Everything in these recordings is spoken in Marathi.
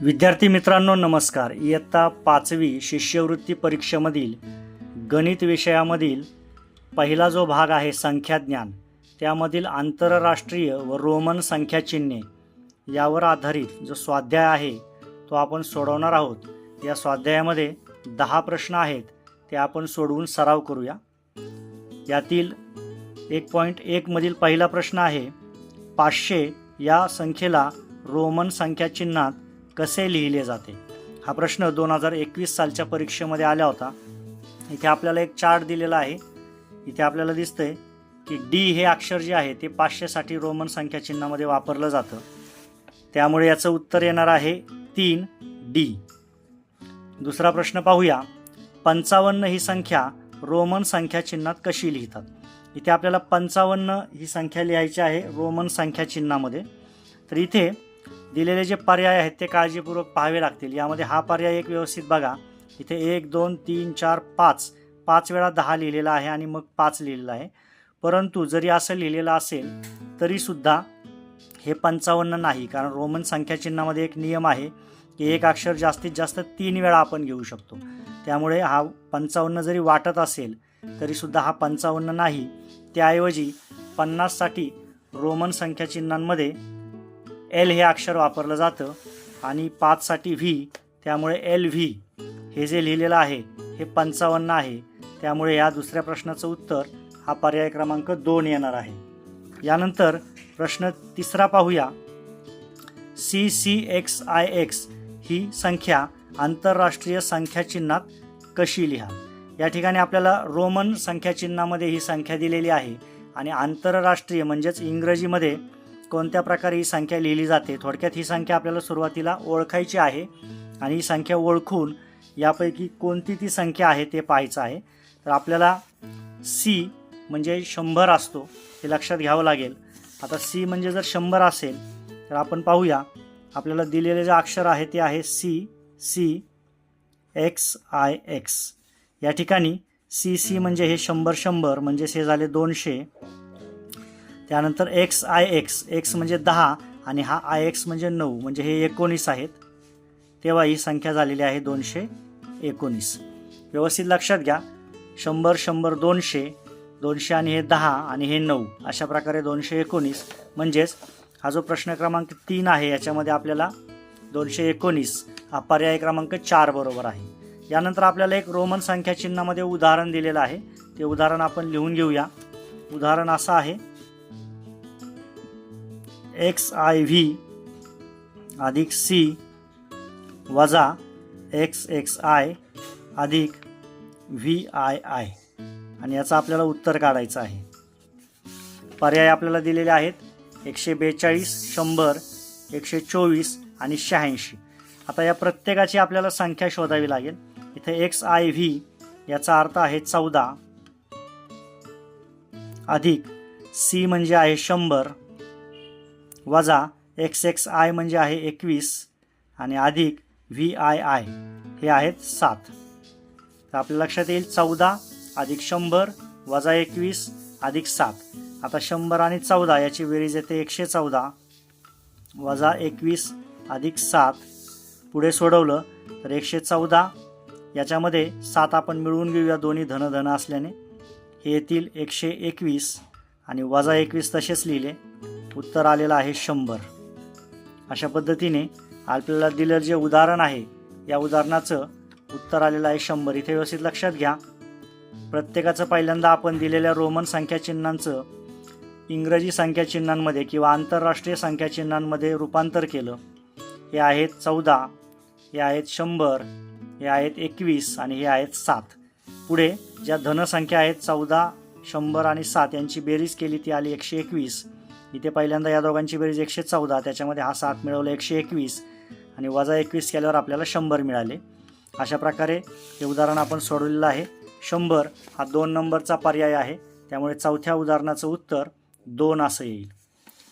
विद्यार्थी मित्रांनो नमस्कार. इयत्ता पाचवी शिष्यवृत्ती परीक्षेमधील गणित विषयामधील पहिला जो भाग आहे संख्याज्ञान त्यामधील आंतरराष्ट्रीय व रोमन संख्याचिन्हे यावर आधारित जो स्वाध्याय आहे तो आपण सोडवणार आहोत. या स्वाध्यायामध्ये दहा प्रश्न आहेत ते आपण सोडवून सराव करूया. यातील एक पॉईंट एकमधील पहिला प्रश्न आहे पाचशे या संख्येला रोमन संख्याचिन्हात कसे लिहिले जाते? हा प्रश्न दोन हजार एकवीस सालच्या परीक्षेमध्ये आला होता. इथे आपल्याला एक चार्ट दिलेला आहे. इथे आपल्याला दिसतंय की डी हे अक्षर जे आहे ते पाचशेसाठी रोमन संख्या चिन्हामध्ये वापरलं जातं. त्यामुळे याचं उत्तर येणार आहे तीन डी. दुसरा प्रश्न पाहूया. पंचावन्न ही संख्या रोमन संख्या चिन्हात कशी लिहितात? इथे आपल्याला पंचावन्न ही संख्या लिहायची आहे रोमन संख्या चिन्हामध्ये तर इथे दिलेले जे पर्याय आहेत ते काळजीपूर्वक पाहावे लागतील. यामध्ये हा पर्याय एक व्यवस्थित बघा. इथे एक दोन तीन चार पाच. पाच वेळा दहा लिहिलेला आहे आणि मग पाच लिहिलेला आहे. परंतु जरी असं लिहिलेलं असेल तरीसुद्धा हे पंचावन्न नाही. कारण रोमन संख्या चिन्हामध्ये एक नियम आहे की एक अक्षर जास्तीत जास्त तीन वेळा आपण घेऊ शकतो. त्यामुळे हा पंचावन्न जरी वाटत असेल तरीसुद्धा हा पंचावन्न नाही. त्याऐवजी पन्नाससाठी रोमन संख्या चिन्हांमध्ये एल हे अक्षर वापरलं जातं आणि पाचसाठी व्ही त्यामुळे एल व्ही हे जे लिहिलेलं आहे हे पंचावन्न आहे. त्यामुळे या दुसऱ्या प्रश्नाचं उत्तर हा पर्याय क्रमांक दोन येणार आहे. यानंतर प्रश्न तिसरा पाहूया. C C X I X ही संख्या आंतरराष्ट्रीय संख्या चिन्हात कशी लिहा? या ठिकाणी आपल्याला रोमन संख्या चिन्हामध्ये ही संख्या दिलेली आहे आणि आंतरराष्ट्रीय म्हणजेच इंग्रजीमध्ये कोणत्या प्रकारे ही संख्या लिहिली जाते? थोडक्यात ही संख्या आपल्याला सुरुवातीला ओळखायची आहे आणि ही संख्या ओळखून यापैकी कोणती ती संख्या आहे ते पाहायचं आहे. तर आपल्याला सी म्हणजे शंभर असतो हे लक्षात घ्यावं लागेल. आता सी म्हणजे जर शंभर असेल तर आपण पाहूया. आपल्याला दिलेले जे अक्षर आहे ते आहे C C X I X या ठिकाणी सी सी म्हणजे हे शंभर शंभर म्हणजेच हे झाले दोनशे. त्यानंतर एक्स आय एक्स एक्स म्हणजे दहा आणि हा आय एक्स म्हणजे नऊ. म्हणजे हे एकोणीस आहेत. तेव्हा ही संख्या झालेली आहे दोनशे एकोणीस. व्यवस्थित लक्षात घ्या. शंभर शंभर दोनशे. दोनशे आणि हे दहा आणि हे नऊ. अशा प्रकारे दोनशे एकोणीस. म्हणजेच हा जो प्रश्न क्रमांक तीन आहे याच्यामध्ये आपल्याला दोनशे एकोणीस हा पर्याय क्रमांक चार बरोबर आहे. यानंतर आपल्याला एक रोमन संख्या चिन्हामध्ये उदाहरण दिलेलं आहे. ते उदाहरण आपण लिहून घेऊया. उदाहरण असं आहे. एक्स आय व्ही अधिक सी वजा एक्स एक्स आय अधिक व्ही आय आय. आणि याचं आपल्याला उत्तर काढायचं आहे. पर्याय आपल्याला दिलेले आहेत एकशे बेचाळीस शंभर एकशे चोवीस आणि शहाऐंशी. आता या प्रत्येकाची आपल्याला संख्या शोधावी लागेल. इथे एक्स आय व्ही याचा अर्थ आहे चौदा अधिक सी म्हणजे आहे शंभर. वजा एक्स एक्स आय म्हणजे आहे एकवीस आणि अधिक व्ही आय आय हे आहेत सात. तर आपल्या लक्षात येईल चौदा अधिक शंभर वजा एकवीस अधिक सात. आता शंभर आणि चौदा याची बेरीज येते एकशे चौदा वजा एकवीस अधिक सात. पुढे सोडवलं तर एकशे चौदा. याच्यामध्ये सात आपण मिळवून घेऊया दोन्ही धन धन असल्याने. हे येतील एकशे एकवीस आणि वजा एकवीस तसेच लिहिले. उत्तर आलेलं आहे शंभर. अशा पद्धतीने आपल्याला दिलेलं जे उदाहरण आहे या उदाहरणाचं उत्तर आलेलं आहे शंभर. इथे व्यवस्थित लक्षात घ्या. प्रत्येकाचं पहिल्यांदा आपण दिलेल्या रोमन संख्या चिन्हांचं इंग्रजी संख्या चिन्हांमध्ये किंवा आंतरराष्ट्रीय संख्याचिन्हांमध्ये रूपांतर केलं. हे आहेत चौदा हे आहेत शंभर हे आहेत एकवीस आणि हे आहेत सात. पुढे ज्या धनसंख्या आहेत चौदा शंभर आणि सात यांची बेरीज केली ती आली एकशे एकवीस. इथे पहिल्यांदा या दोघांची बेरीज एकशे चौदा त्याच्यामध्ये हा सात मिळवला एकशे एकवीस आणि वजा एकवीस केल्यावर आपल्याला शंभर मिळाले. अशा प्रकारे हे उदाहरण आपण सोडवलेलं आहे. शंभर हा दोन नंबरचा पर्याय आहे. त्यामुळे चौथ्या उदाहरणाचं उत्तर दोन असं येईल.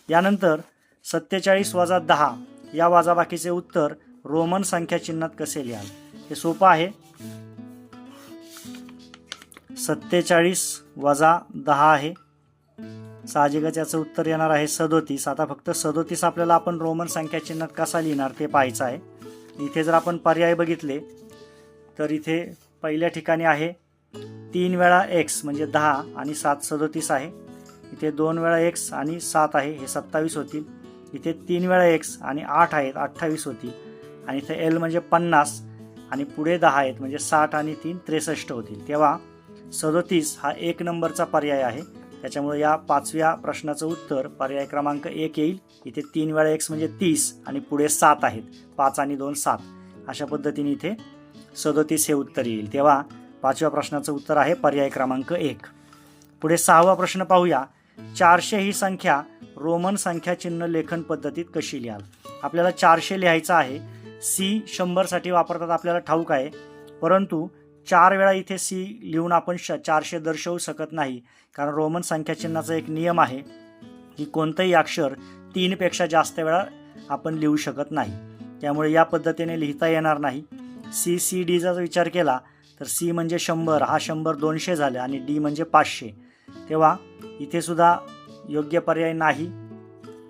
यानंतर सत्तेचाळीस वजा दहा या वाजाबाकीचे उत्तर रोमन संख्या चिन्हात कसे लिहाल? हे सोपं आहे. सत्तेचाळीस वजा दहा आहे. साहजिकच याचं उत्तर येणार आहे सदोतीस आता फक्त सदोतीस आपल्याला आपण रोमन संख्या चिन्हात कसा लिहिणार ते पाहायचं आहे. इथे जर आपण पर्याय बघितले तर इथे पहिल्या ठिकाणी आहे तीन वेळा एक्स म्हणजे दहा आणि सात सदोतीस आहे. इथे दोन वेळा एक्स आणि सात आहे हे सत्तावीस होतील. इथे तीन वेळा एक्स आणि आठ आहेत अठ्ठावीस होतील. आणि इथे एल म्हणजे पन्नास आणि पुढे दहा आहेत म्हणजे साठ आणि तीन त्रेसष्ट होतील. तेव्हा सदोतीस हा एक नंबरचा पर्याय आहे. त्याच्यामुळे या पाचव्या प्रश्नाचं उत्तर पर्याय क्रमांक एक येईल. इथे तीन वेळा एक्स म्हणजे तीस आणि पुढे सात आहेत. पाच आणि दोन सात. अशा पद्धतीने इथे सदोतीस हे उत्तर येईल. तेव्हा पाचव्या प्रश्नाचं उत्तर आहे पर्याय क्रमांक एक. पुढे सहावा प्रश्न पाहूया. चारशे ही संख्या रोमन संख्या चिन्ह लेखन पद्धतीत कशी लिहाल? आपल्याला चारशे लिहायचं आहे. सी शंभरसाठी वापरतात आपल्याला ठाऊक आहे. परंतु चार वेळा इथे सी लिहून आपण श चारशे दर्शवू शकत नाही. कारण रोमन संख्याचिन्हाचा एक नियम आहे की कोणतंही अक्षर तीनपेक्षा जास्त वेळा आपण लिहू शकत नाही. त्यामुळे या पद्धतीने लिहिता येणार नाही. सी सी डीचा जर विचार केला तर सी म्हणजे शंभर हा शंभर दोनशे झाले आणि डी म्हणजे पाचशे. तेव्हा इथे सुद्धा योग्य पर्याय नाही.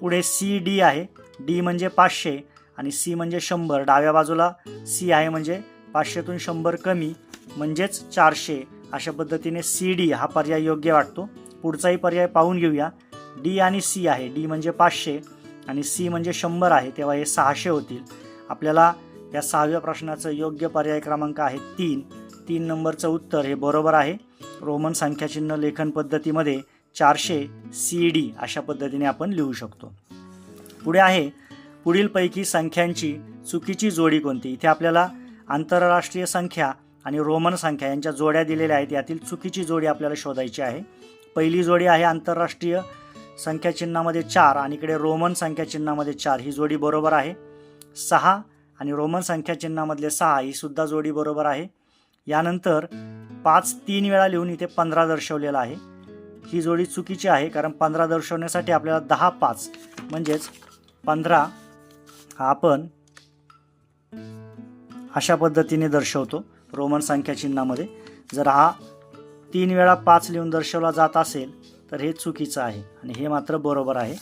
पुढे सी डी आहे. डी म्हणजे पाचशे आणि सी म्हणजे शंभर. डाव्या बाजूला सी आहे म्हणजे पाचशेतून शंभर कमी. म्हणजेच चारशे अशा पद्धतीने सी डी हा पर्याय योग्य वाटतो. पुढचाही पर्याय पाहून घेऊया. डी आणि सी आहे. डी म्हणजे पाचशे आणि सी म्हणजे शंभर आहे. तेव्हा हे सहाशे होतील. आपल्याला या सहाव्या प्रश्नाचं योग्य पर्याय क्रमांक आहे तीन. तीन नंबरचं उत्तर हे बरोबर आहे. रोमन संख्याचिन्ह लेखन पद्धतीमध्ये चारशे सी डी अशा पद्धतीने आपण लिहू शकतो. पुढे आहे. पुढीलपैकी संख्यांची चुकीची जोडी कोणती? इथे आपल्याला आंतरराष्ट्रीय संख्या आणि रोमन संख्या यांच्या जोड्या दिलेल्या आहेत. यातील चुकीची जोडी आपल्याला शोधायची आहे. पहिली जोडी आहे आंतरराष्ट्रीय संख्या चिन्हामध्ये चार आणि इकडे रोमन संख्या चिन्हामध्ये चार. ही जोडी बरोबर आहे. सहा आणि रोमन संख्या चिन्हामधले सहा ही सुद्धा जोडी बरोबर आहे. यानंतर पाच तीन वेळा लिहून इथे पंधरा दर्शवलेला आहे. ही जोडी चुकीची आहे कारण पंधरा दर्शवण्यासाठी आपल्याला दहा पाच म्हणजेच पंधरा हा आपण अशा पद्धतीने दर्शवतो. रोमन संख्या चिन्हामध्ये. जर हा तीन वेळा पाच लिहून दर्शवला जात असेल तर हे चुकीचं आहे आणि हे मात्र बरोबर आहे.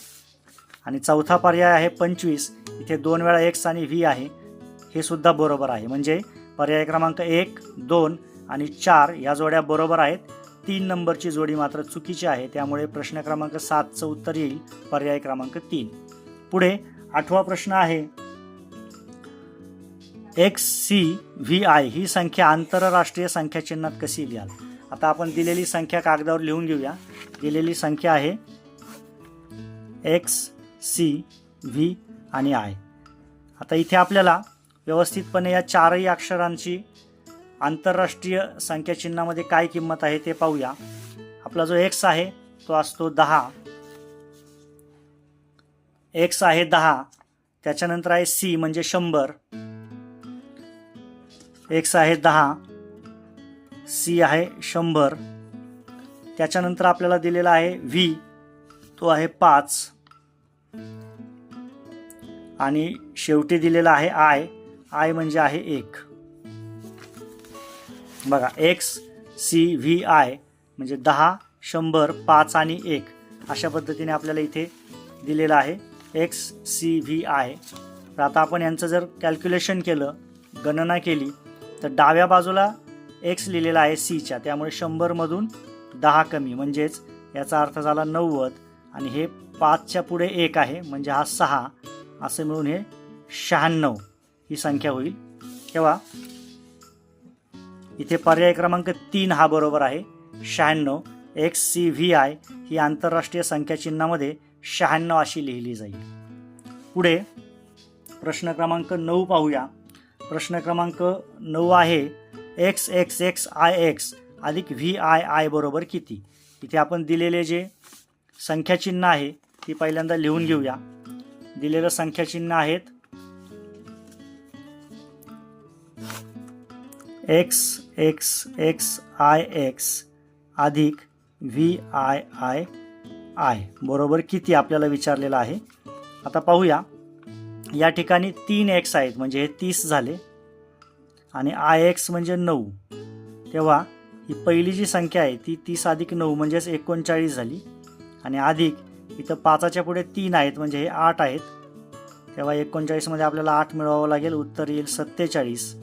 आणि चौथा पर्याय आहे पंचवीस. इथे दोन वेळा एक्स आणि व्ही आहे. हे सुद्धा बरोबर आहे. म्हणजे पर्याय क्रमांक एक दोन आणि चार या जोड्या बरोबर आहेत. तीन नंबरची जोडी मात्र चुकीची आहे. त्यामुळे प्रश्न क्रमांक सातचं उत्तर येईल पर्याय क्रमांक तीन. पुढे आठवा प्रश्न आहे. एक्स सी व्ही आय ही संख्या आंतरराष्ट्रीय संख्या चिन्हात कशी लिहाल? आता आपण दिलेली संख्या कागदावर लिहून घेऊया. दिलेली संख्या आहे एक्स सी व्ही आणि आय आता इथे आपल्याला व्यवस्थितपणे या चारही अक्षरांची आंतरराष्ट्रीय संख्या चिन्हामध्ये काय किंमत आहे ते पाहूया. आपला जो एक्स आहे तो असतो दहा. एक्स आहे दहा. त्याच्यानंतर आहे सी म्हणजे शंभर. एक्स आहे दहा सी आहे शंभर. त्याच्यानंतर आपल्याला दिलेला आहे व्ही तो आहे पाच. आणि शेवटी दिलेला आहे आय आय म्हणजे आहे एक. बघा एक्स सी व्ही आय म्हणजे दहा शंभर पाच आणि एक. अशा पद्धतीने आपल्याला इथे दिलेलं आहे एक्स सी व्ही आय. तर आता आपण यांचं जर कॅल्क्युलेशन केलं गणना केली तर डाव्या बाजूला एक्स लिहिलेला आहे सीच्या त्यामुळे शंभरमधून दहा कमी. म्हणजेच याचा अर्थ झाला नव्वद. आणि हे पाचच्या पुढे एक आहे. म्हणजे हा सहा. असं मिळून हे शहाण्णव. ही संख्या होईल. तेव्हा इथे पर्याय क्रमांक तीन हा बरोबर आहे. शहाण्णव. एक्स सी व्ही आय ही आंतरराष्ट्रीय संख्या चिन्हामध्ये शहाण्णव अशी लिहिली जाईल. पुढे प्रश्न क्रमांक नऊ पाहूया. प्रश्न क्रमांक नऊ आहे. X X X I X अधिक व्ही आय आय बरोबर किती? इथे आपण दिलेले जे संख्याचिन्ह आहे ती पहिल्यांदा लिहून घेऊया. दिलेलं संख्या चिन्ह आहेत X X X I X अधिक व्ही आय आय आय बरोबर किती आपल्याला विचारलेलं आहे? आता पाहूया. या ठिकाणी तीन एक्स आहेत म्हणजे हे तीस झाले. आणि आय एक्स म्हणजे नऊ. तेव्हा ही पहिली जी संख्या आहे ती तीस अधिक नऊ म्हणजेच एकोणचाळीस झाली. आणि अधिक इथं पाचाच्या पुढे तीन आहेत म्हणजे हे आठ आहेत. तेव्हा एकोणचाळीसमध्ये आपल्याला आठ मिळवावं लागेल उत्तर येईल सत्तेचाळीस.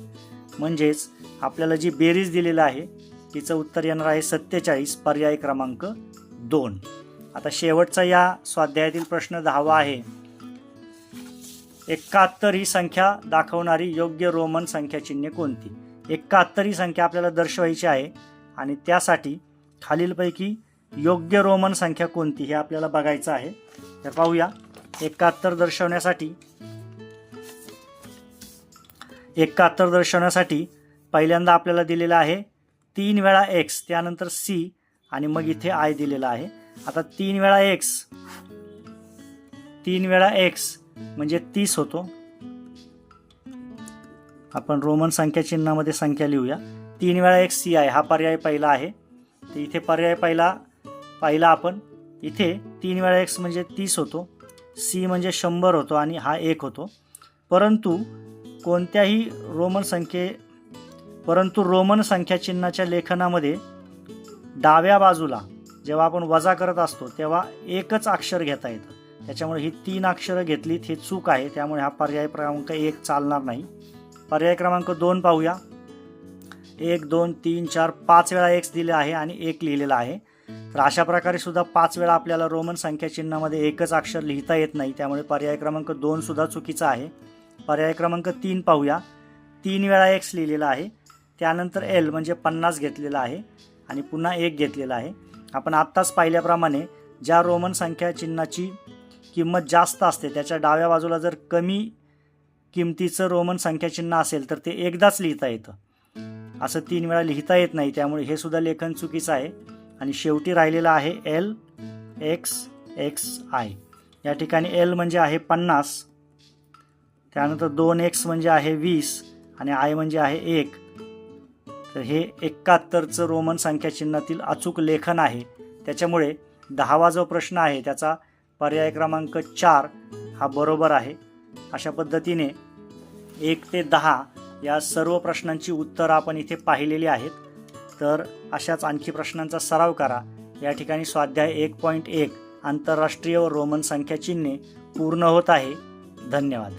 म्हणजेच आपल्याला जी बेरीज दिलेलं आहे तिचं उत्तर येणार आहे सत्तेचाळीस पर्याय क्रमांक दोन. आता शेवटचा या स्वाध्यायातील प्रश्न दहावा आहे. एकाहत्तर ही संख्या दाखवणारी योग्य रोमन संख्या चिन्हे कोणती? एकाहत्तर ही संख्या आपल्याला दर्शवायची आहे आणि त्यासाठी खालीलपैकी योग्य रोमन संख्या कोणती हे आपल्याला बघायचं आहे. तर पाहूया. एकाहत्तर दर्शवण्यासाठी एकाहत्तर दर्शवण्यासाठी पहिल्यांदा आपल्याला दिलेलं आहे तीन वेळा एक्स त्यानंतर सी आणि मग इथे आय दिलेला आहे. आता तीन वेळा एक्स तीन वेळा एक्स म्हणजे तीस होतो. आपण रोमन संख्या चिन्हामध्ये संख्या लिहूया. तीन वेळा एक सी आहे. हा पर्याय पहिला आहे. तर इथे पर्याय पहिला पाहिला आपण. इथे तीन वेळा एक्स म्हणजे तीस होतो. सी म्हणजे शंभर होतो आणि हा एक होतो. परंतु कोणत्याही रोमन संख्ये परंतु रोमन संख्या चिन्हाच्या लेखनामध्ये डाव्या बाजूला जेव्हा आपण वजा करत असतो तेव्हा एकच अक्षर घेता येतं. त्याच्यामुळे ही तीन अक्षरं घेतलीत हे चूक आहे. त्यामुळे हा पर्याय क्रमांक एक चालणार नाही. पर्याय क्रमांक दोन पाहूया. एक दोन तीन चार पाच वेळा एक्स दिले आहे आणि एक लिहिलेला आहे. तर अशा प्रकारे सुद्धा पाच वेळा आपल्याला रोमन संख्या चिन्हामध्ये एकच अक्षर लिहिता येत नाही. त्यामुळे पर्याय क्रमांक दोन सुद्धा चुकीचा आहे. पर्याय क्रमांक तीन पाहूया. तीन वेळा एक्स लिहिलेला आहे. त्यानंतर एल म्हणजे पन्नास घेतलेला आहे आणि पुन्हा एक घेतलेला आहे. आपण आत्ताच पाहिल्याप्रमाणे ज्या रोमन संख्या चिन्हाची किंमत जास्त असते त्याच्या डाव्या बाजूला जर कमी किमतीचं रोमन संख्याचिन्ह असेल तर ते एकदाच लिहिता येतं. असं तीन वेळा लिहिता येत नाही त्यामुळे हे सुद्धा लेखन चुकीचं आहे. आणि शेवटी राहिलेलं आहे एल एक्स एक्स आय या ठिकाणी एल म्हणजे आहे पन्नास त्यानंतर दोन एक्स म्हणजे आहे वीस आणि आय म्हणजे आहे एक. तर हे एकाहत्तरचं रोमन संख्या चिन्हातील अचूक लेखन आहे. त्याच्यामुळे दहावा जो प्रश्न आहे त्याचा पर्याय क्रमांक चार हा बरोबर आहे. अशा पद्धतीने एक ते दहा या सर्व प्रश्नांची उत्तरं आपण इथे पाहिलेली आहेत. तर अशाच आणखी प्रश्नांचा सराव करा. या ठिकाणी स्वाध्याय एक पॉईंट एक आंतरराष्ट्रीय व रोमन संख्या चिन्हे पूर्ण होत आहे. धन्यवाद.